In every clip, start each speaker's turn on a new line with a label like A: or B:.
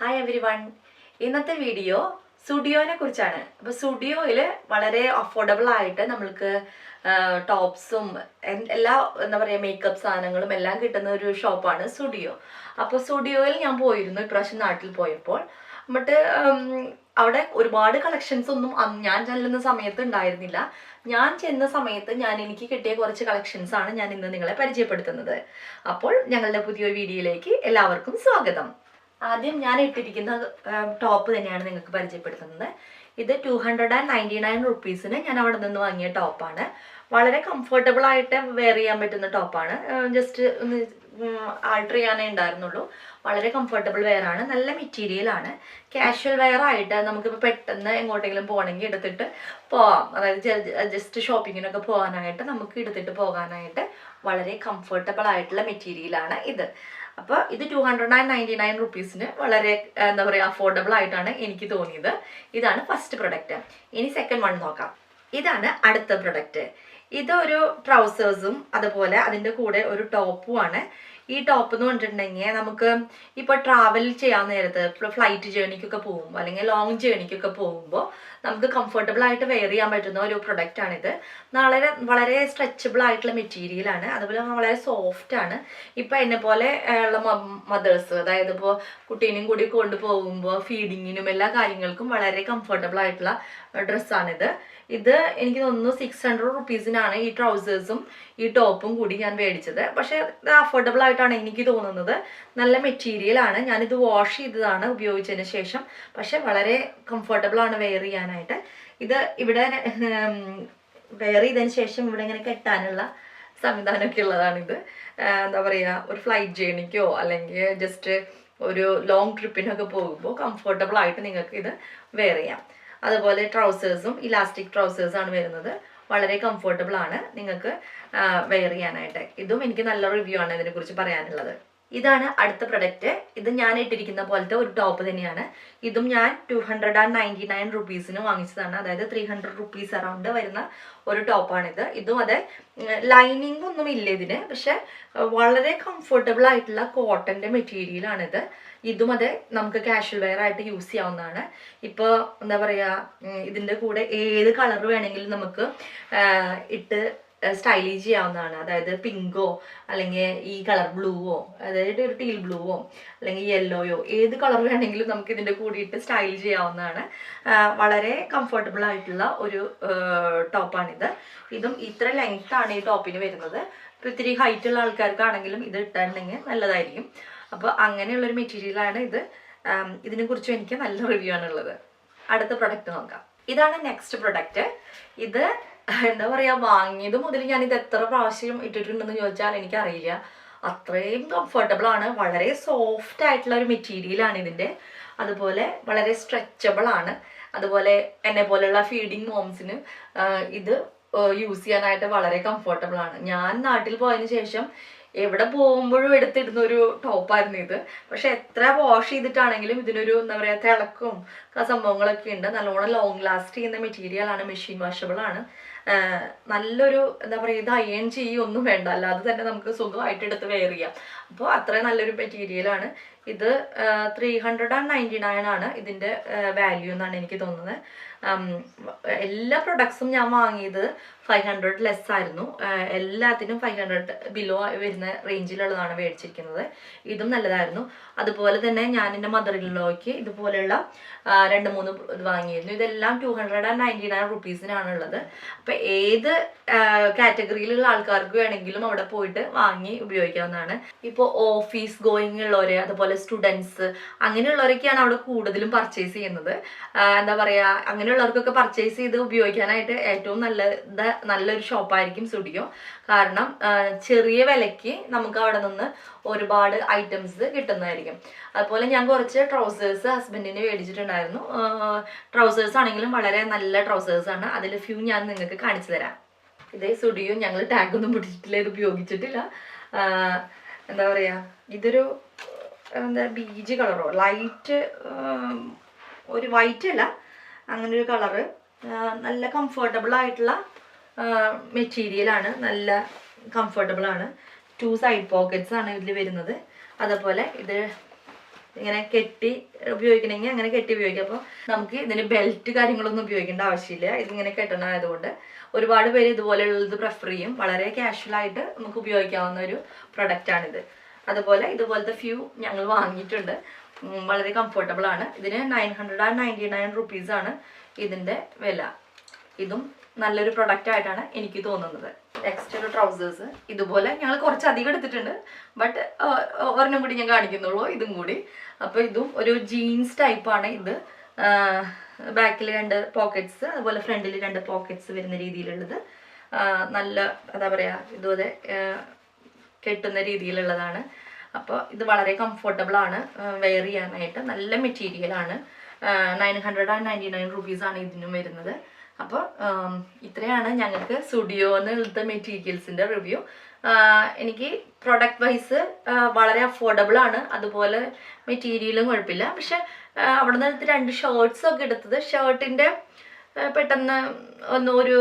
A: Hi everyone ഇന്നത്തെ video സുഡിയോനെ കുറിച്ചാണ്. അപ്പോൾ സുഡിയോയിൽ വളരെ അഫോർഡബിൾ ആയിട്ട് നമ്മൾക്ക് ടോപ്സും എല്ലാ എന്താ പറയുക മേക്കപ്പ് സാധനങ്ങളും എല്ലാം കിട്ടുന്ന ഒരു ഷോപ്പാണ് സുഡിയോ അപ്പോൾ സുഡിയോയിൽ ഞാൻ പോയിരുന്നു ഇപ്രാവശ്യം നാട്ടിൽ പോയപ്പോൾ. എന്നിട്ട് അവിടെ ഒരുപാട് കളക്ഷൻസ് ഒന്നും ഞാൻ ചെല്ലുന്ന സമയത്ത് ഉണ്ടായിരുന്നില്ല. ഞാൻ ചെന്ന സമയത്ത് ഞാൻ എനിക്ക് കിട്ടിയ കുറച്ച് കളക്ഷൻസ് ആണ് ഞാൻ ഇന്ന് നിങ്ങളെ പരിചയപ്പെടുത്തുന്നത്. അപ്പോൾ ഞങ്ങളുടെ പുതിയ വീഡിയോയിലേക്ക് എല്ലാവർക്കും സ്വാഗതം. ആദ്യം ഞാൻ ഇട്ടിരിക്കുന്ന ടോപ്പ് തന്നെയാണ് നിങ്ങൾക്ക് പരിചയപ്പെടുത്തുന്നത്. ഇത് two hundred and ninety nine റുപ്പീസിന് ഞാൻ അവിടെ നിന്ന് വാങ്ങിയ ടോപ്പാണ് വളരെ കംഫർട്ടബിൾ ആയിട്ട് വെയർ ചെയ്യാൻ പറ്റുന്ന ടോപ്പാണ് ജസ്റ്റ് ഒന്ന് ആൾട്ടർ ചെയ്യാനേ ഉണ്ടായിരുന്നുള്ളൂ. വളരെ കംഫർട്ടബിൾ വെയർ ആണ്. നല്ല മെറ്റീരിയൽ ആണ്. കാഷ്വൽ വെയർ ആയിട്ട് നമുക്കിപ്പോൾ പെട്ടെന്ന് എങ്ങോട്ടെങ്കിലും പോകണമെങ്കിൽ എടുത്തിട്ട് പോവാം. അതായത് ജസ്റ്റ് ഷോപ്പിങ്ങിനൊക്കെ പോകാനായിട്ട് നമുക്ക് എടുത്തിട്ട് പോകാനായിട്ട് വളരെ കംഫർട്ടബിൾ ആയിട്ടുള്ള മെറ്റീരിയലാണ് ഇത്. അപ്പോൾ ഇത് two hundred and ninety nine റുപ്പീസിന് വളരെ എന്താ പറയുക അഫോർഡബിൾ ആയിട്ടാണ് എനിക്ക് തോന്നിയത്. ഇതാണ് ഫസ്റ്റ് പ്രൊഡക്റ്റ് ഇനി സെക്കൻഡ് വൺ നോക്കാം. ഇതാണ് അടുത്ത പ്രൊഡക്റ്റ് ഇതൊരു ട്രൗസേഴ്സും അതുപോലെ അതിന്റെ കൂടെ ഒരു ടോപ്പും ആണ്. ഈ ടോപ്പ് എന്ന് പറഞ്ഞിട്ടുണ്ടെങ്കിൽ നമുക്ക് ഇപ്പോൾ ട്രാവൽ ചെയ്യാൻ നേരത്ത് ഫ്ലൈറ്റ് ജേണിക്കൊക്കെ പോകുമ്പോൾ അല്ലെങ്കിൽ ലോങ് ജേണിക്കൊക്കെ പോകുമ്പോൾ നമുക്ക് കംഫർട്ടബിൾ ആയിട്ട് വെയർ ചെയ്യാൻ പറ്റുന്ന ഒരു പ്രൊഡക്റ്റ് ആണിത്. വളരെ വളരെ സ്ട്രെച്ചബിൾ ആയിട്ടുള്ള മെറ്റീരിയൽ ആണ്. അതുപോലെ വളരെ സോഫ്റ്റ് ആണ്. ഇപ്പം എന്നെ പോലെ ഉള്ള മദേഴ്സ് അതായത് ഇപ്പോൾ കുട്ടീനെയും കൂടി കൊണ്ടുപോകുമ്പോൾ ഫീഡിങ്ങിനും എല്ലാ കാര്യങ്ങൾക്കും വളരെ കംഫർട്ടബിൾ ആയിട്ടുള്ള ഡ്രസ്സാണിത് ഇത് എനിക്ക് തോന്നുന്നു സിക്സ് ഹൺഡ്രഡ് റുപ്പീസിനാണ് ഈ ട്രൗസേഴ്സും ഈ ടോപ്പും കൂടി ഞാൻ മേടിച്ചത്. പക്ഷേ ഇത് അഫോർഡബിൾ ആയിട്ടാണ് എനിക്ക് തോന്നുന്നത്. നല്ല മെറ്റീരിയൽ ആണ്. ഞാനിത് വാഷ് ചെയ്തതാണ് ഉപയോഗിച്ചതിന് ശേഷം. പക്ഷെ വളരെ കംഫർട്ടബിൾ ആണ് വെയർ ചെയ്യാനായിട്ട്. ഇത് ഇവിടെ വെയർ ചെയ്തതിന് ശേഷം ഇവിടെ ഇങ്ങനെ കെട്ടാനുള്ള സംവിധാനമൊക്കെ ഉള്ളതാണിത്. എന്താ പറയുക ഒരു ഫ്ലൈറ്റ് ജേണിക്കോ അല്ലെങ്കിൽ ജസ്റ്റ് ഒരു ലോങ് ട്രിപ്പിനൊക്കെ പോകുമ്പോൾ കംഫർട്ടബിൾ ആയിട്ട് നിങ്ങൾക്ക് ഇത് വെയർ ചെയ്യാം. അതുപോലെ ട്രൗസേഴ്സും ഇലാസ്റ്റിക് ട്രൗസേഴ്സാണ് വരുന്നത്. വളരെ കംഫർട്ടബിൾ ആണ് നിങ്ങൾക്ക് വെയർ ചെയ്യാനായിട്ട്. ഇതും എനിക്ക് നല്ല റിവ്യൂ ആണ് ഇതിനെക്കുറിച്ച് പറയാനുള്ളത്. ഇതാണ് അടുത്ത പ്രൊഡക്റ്റ് ഇത് ഞാൻ ഇട്ടിരിക്കുന്ന പോലത്തെ ഒരു ടോപ്പ് തന്നെയാണ്. ഇതും ഞാൻ two hundred and ninety nine റുപ്പീസിന് വാങ്ങിച്ചതാണ്. അതായത് ത്രീ ഹൺഡ്രഡ് റുപ്പീസ് അറൗണ്ട് വരുന്ന ഒരു ടോപ്പാണിത് ഇതും അതെ ലൈനിങ് ഒന്നും ഇല്ല ഇതിന്. പക്ഷെ വളരെ കംഫർട്ടബിൾ ആയിട്ടുള്ള കോട്ടന്റെ മെറ്റീരിയലാണിത് ഇതും അതെ നമുക്ക് കാഷ്വൽ വെയർ ആയിട്ട് യൂസ് ചെയ്യാവുന്നതാണ്. ഇപ്പോൾ എന്താ പറയുക ഇതിന്റെ കൂടെ ഏത് കളർ വേണമെങ്കിലും നമുക്ക് ഇട്ട് സ്റ്റൈലിഷ് ചെയ്യാവുന്നതാണ്. അതായത് പിങ്കോ അല്ലെങ്കിൽ ഈ കളർ ബ്ലൂവോ അതായത് ഒരു ടീൽ ബ്ലൂവോ അല്ലെങ്കിൽ യെല്ലോയോ ഏത് കളർ വേണമെങ്കിലും നമുക്ക് ഇതിന്റെ കൂടിയിട്ട് സ്റ്റൈൽ ചെയ്യാവുന്നതാണ്. വളരെ കംഫർട്ടബിൾ ആയിട്ടുള്ള ഒരു ടോപ്പാണിത്. ഇതും ഇത്ര ലെങ്ത് ആണ് ഈ ടോപ്പിന് വരുന്നത്. ഇപ്പോൾ ഇത്തിരി ഹൈറ്റ് ഉള്ള ആൾക്കാർക്കാണെങ്കിലും ഇത് ഇട്ടിട്ടുണ്ടെങ്കിൽ നല്ലതായിരിക്കും. അപ്പോൾ അങ്ങനെയുള്ളൊരു മെറ്റീരിയലാണ് ഇത്. ഇതിനെക്കുറിച്ചും എനിക്ക് നല്ല റിവ്യൂ ആണുള്ളത്. അടുത്ത പ്രൊഡക്റ്റ് നോക്കാം. ഇതാണ് നെക്സ്റ്റ് പ്രൊഡക്റ്റ് ഇത് എന്താ പറയാ വാങ്ങിയത് മുതൽ ഞാൻ ഇത് എത്ര പ്രാവശ്യം ഇട്ടിട്ടുണ്ടെന്ന് ചോദിച്ചാൽ എനിക്കറിയില്ല. അത്രയും കംഫർട്ടബിൾ ആണ്. വളരെ സോഫ്റ്റ് ആയിട്ടുള്ള ഒരു മെറ്റീരിയൽ ആണ് ഇതിന്റെ. അതുപോലെ വളരെ സ്ട്രെച്ചബിൾ ആണ്. അതുപോലെ എന്നെ പോലെയുള്ള ഫീഡിങ് മോംസിന് ഇത് യൂസ് ചെയ്യാനായിട്ട് വളരെ കംഫർട്ടബിൾ ആണ്. ഞാൻ നാട്ടിൽ പോയതിനു ശേഷം എവിടെ പോകുമ്പോഴും എടുത്തിടുന്ന ഒരു ടോപ്പായിരുന്നു ഇത്. പക്ഷെ എത്ര വാഷ് ചെയ്തിട്ടാണെങ്കിലും ഇതിനൊരു എന്താ പറയുക തിളക്കും സംഭവങ്ങളൊക്കെ ഉണ്ട്. നല്ലോണം ലോങ് ലാസ്റ്റ് ചെയ്യുന്ന മെറ്റീരിയൽ ആണ് മെഷീൻ വാഷബിൾ ആണ്. നല്ലൊരു എന്താ പറയുക ഇത് അയൺ ചെയ്യൊന്നും വേണ്ട. അല്ലാതെ തന്നെ നമുക്ക് സുഖമായിട്ട് എടുത്ത് വെയർ ചെയ്യാം. അപ്പോൾ അത്രയും നല്ലൊരു മെറ്റീരിയലാണ് ഇത് three hundred and ninety nine ആണ് ഇതിന്റെ വാല്യൂ എന്നാണ് എനിക്ക് തോന്നുന്നത്. എല്ലാ പ്രൊഡക്ട്സും ഞാൻ വാങ്ങിയത് ഫൈവ് ഹൺഡ്രഡ് ലെസ് ആയിരുന്നു. എല്ലാത്തിനും ഫൈവ് ഹൺഡ്രഡ് ബിലോ വരുന്ന റേഞ്ചിലുള്ളതാണ് മേടിച്ചിരിക്കുന്നത്. ഇതും നല്ലതായിരുന്നു. അതുപോലെ തന്നെ ഞാൻ എന്റെ മദർ ഇതുപോലെയുള്ള രണ്ട് മൂന്ന് ഇത് വാങ്ങിയിരുന്നു. ഇതെല്ലാം two hundred and ninety nine റുപ്പീസിനാണ് ഉള്ളത്. അപ്പം ഏത് കാറ്റഗറിയിലുള്ള ആൾക്കാർക്ക് വേണമെങ്കിലും അവിടെ പോയിട്ട് വാങ്ങി ഉപയോഗിക്കാവുന്നതാണ്. ഇപ്പോൾ ഓഫീസ് ഗോയിങ് ഉള്ളവർ അതുപോലെ സ്റ്റുഡൻസ് അങ്ങനെയുള്ളവരൊക്കെയാണ് അവിടെ കൂടുതലും പർച്ചേസ് ചെയ്യുന്നത്. എന്താ പറയാ അങ്ങനെയുള്ളവർക്കൊക്കെ പർച്ചേസ് ചെയ്ത് ഉപയോഗിക്കാനായിട്ട് ഏറ്റവും നല്ല നല്ലൊരു ഷോപ്പായിരിക്കും സ്റ്റുഡിയോ. കാരണം ചെറിയ വിലയ്ക്ക് നമുക്ക് അവിടെ നിന്ന് ഒരുപാട് ഐറ്റംസ് കിട്ടുന്നതായിരിക്കും. അതുപോലെ ഞാൻ കുറച്ച് ട്രൗസേഴ്സ് ഹസ്ബൻഡിന് മേടിച്ചിട്ടുണ്ടായിരുന്നു. ട്രൗസേഴ്സ് ആണെങ്കിലും വളരെ നല്ല ട്രൗസേഴ്സ് ആണ്. അതിൽ ഫ്യൂ ഞാൻ നിങ്ങൾക്ക് കാണിച്ചു തരാം. ഇതേ സുടിയും ഞങ്ങൾ ടാഗൊന്നും പിടിച്ചിട്ടില്ല ഇത് ഉപയോഗിച്ചിട്ടില്ല. എന്താ പറയുക ഇതൊരു എന്താ ബീജ് കളറോ ലൈറ്റ് ഒരു വൈറ്റ് അല്ല അങ്ങനെ ഒരു കളറ് നല്ല കംഫർട്ടബിൾ ആയിട്ടുള്ള മെറ്റീരിയലാണ് നല്ല കംഫർട്ടബിൾ ആണ്. ടു സൈഡ് പോക്കറ്റ്സ് ആണ് ഇതിൽ വരുന്നത്. അതേപോലെ ഇത് ഇങ്ങനെ കെട്ടി ഉപയോഗിക്കണമെങ്കിൽ അങ്ങനെ കെട്ടി ഉപയോഗിക്കാം. അപ്പോൾ നമുക്ക് ഇതിന് ബെൽറ്റ് കാര്യങ്ങളൊന്നും ഉപയോഗിക്കേണ്ട ആവശ്യമില്ല. ഇതിങ്ങനെ കെട്ടണമായതുകൊണ്ട് ഒരുപാട് പേര് ഇതുപോലെയുള്ളത് പ്രിഫർ ചെയ്യും. വളരെ കാഷ്വൽ ആയിട്ട് നമുക്ക് ഉപയോഗിക്കാവുന്ന ഒരു പ്രൊഡക്റ്റാണിത് അതുപോലെ ഇതുപോലത്തെ ഫ്യൂ ഞങ്ങൾ വാങ്ങിയിട്ടുണ്ട്. വളരെ കംഫർട്ടബിൾ ആണ്. ഇതിന് nine hundred and ninety nine റുപ്പീസാണ് ഇതിന്റെ വില. ഇതും നല്ലൊരു പ്രൊഡക്റ്റ് ആയിട്ടാണ് എനിക്ക് തോന്നുന്നത്. നെക്സ്റ്റ് ഒരു ട്രൗസേഴ്സ് ഇതുപോലെ ഞങ്ങൾ കുറച്ച് അധികം എടുത്തിട്ടുണ്ട് ബട്ട് ഒരെണ്ണം കൂടി ഞാൻ കാണിക്കുന്നുള്ളൂ. ഇതും കൂടി. അപ്പോൾ ഇതും ഒരു ജീൻസ് ടൈപ്പാണ് ഇത്. ബാക്കിൽ രണ്ട് പോക്കറ്റ്സ് അതുപോലെ ഫ്രണ്ടിൽ രണ്ട് പോക്കറ്റ്സ് വരുന്ന രീതിയിലുള്ളത്. നല്ല എന്താ പറയുക ഇതുപോലെ കെട്ടുന്ന രീതിയിലുള്ളതാണ്. അപ്പോൾ ഇത് വളരെ കംഫർട്ടബിൾ ആണ്. വെയർ ചെയ്യാനായിട്ട് നല്ല മെറ്റീരിയലാണ് nine hundred and ninety nine റുപ്പീസാണ് ഇതിനും വരുന്നത്. അപ്പോൾ ഇത്രയാണ് ഞങ്ങൾക്ക് സ്റ്റുഡിയോ എന്നുള്ള മെറ്റീരിയൽസിന്റെ റിവ്യൂ. എനിക്ക് പ്രൊഡക്റ്റ് വൈസ് വളരെ അഫോർഡബിൾ ആണ്. അതുപോലെ മെറ്റീരിയലും കുഴപ്പമില്ല. പക്ഷെ അവിടെ നിന്ന് രണ്ട് ഷർട്ട്സ് ഒക്കെ എടുത്തത് ഷർട്ടിന്റെ പെട്ടെന്ന് ഒന്ന് ഒരു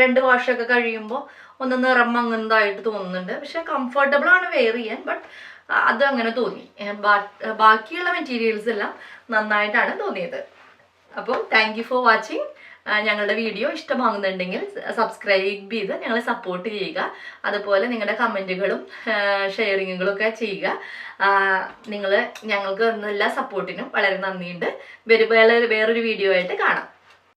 A: രണ്ട് വാഷൊക്കെ കഴിയുമ്പോൾ ഒന്ന് നിറം മങ്ങുന്നതായിട്ട് തോന്നുന്നുണ്ട്. പക്ഷെ കംഫർട്ടബിൾ ആണ് വെയർ ചെയ്യാൻ. ബട്ട് അത് അങ്ങനെ തോന്നി. ബാക്കിയുള്ള മെറ്റീരിയൽസ് എല്ലാം നന്നായിട്ടാണ് തോന്നിയത്. അപ്പോൾ താങ്ക് യു ഫോർ വാച്ചിങ് ഞങ്ങളുടെ വീഡിയോ ഇഷ്ടമാകുന്നുണ്ടെങ്കിൽ സബ്സ്ക്രൈബ് ചെയ്ത് ഞങ്ങളെ സപ്പോർട്ട് ചെയ്യുക. അതുപോലെ നിങ്ങളുടെ കമന്റുകളും ഷെയറിങ്ങുകളും ഒക്കെ ചെയ്യുക. നിങ്ങൾ ഞങ്ങൾക്ക് എല്ലാ സപ്പോർട്ടിനും വളരെ നന്ദിയുണ്ട്. വേറെ വേറൊരു വീഡിയോ ആയിട്ട് കാണാം.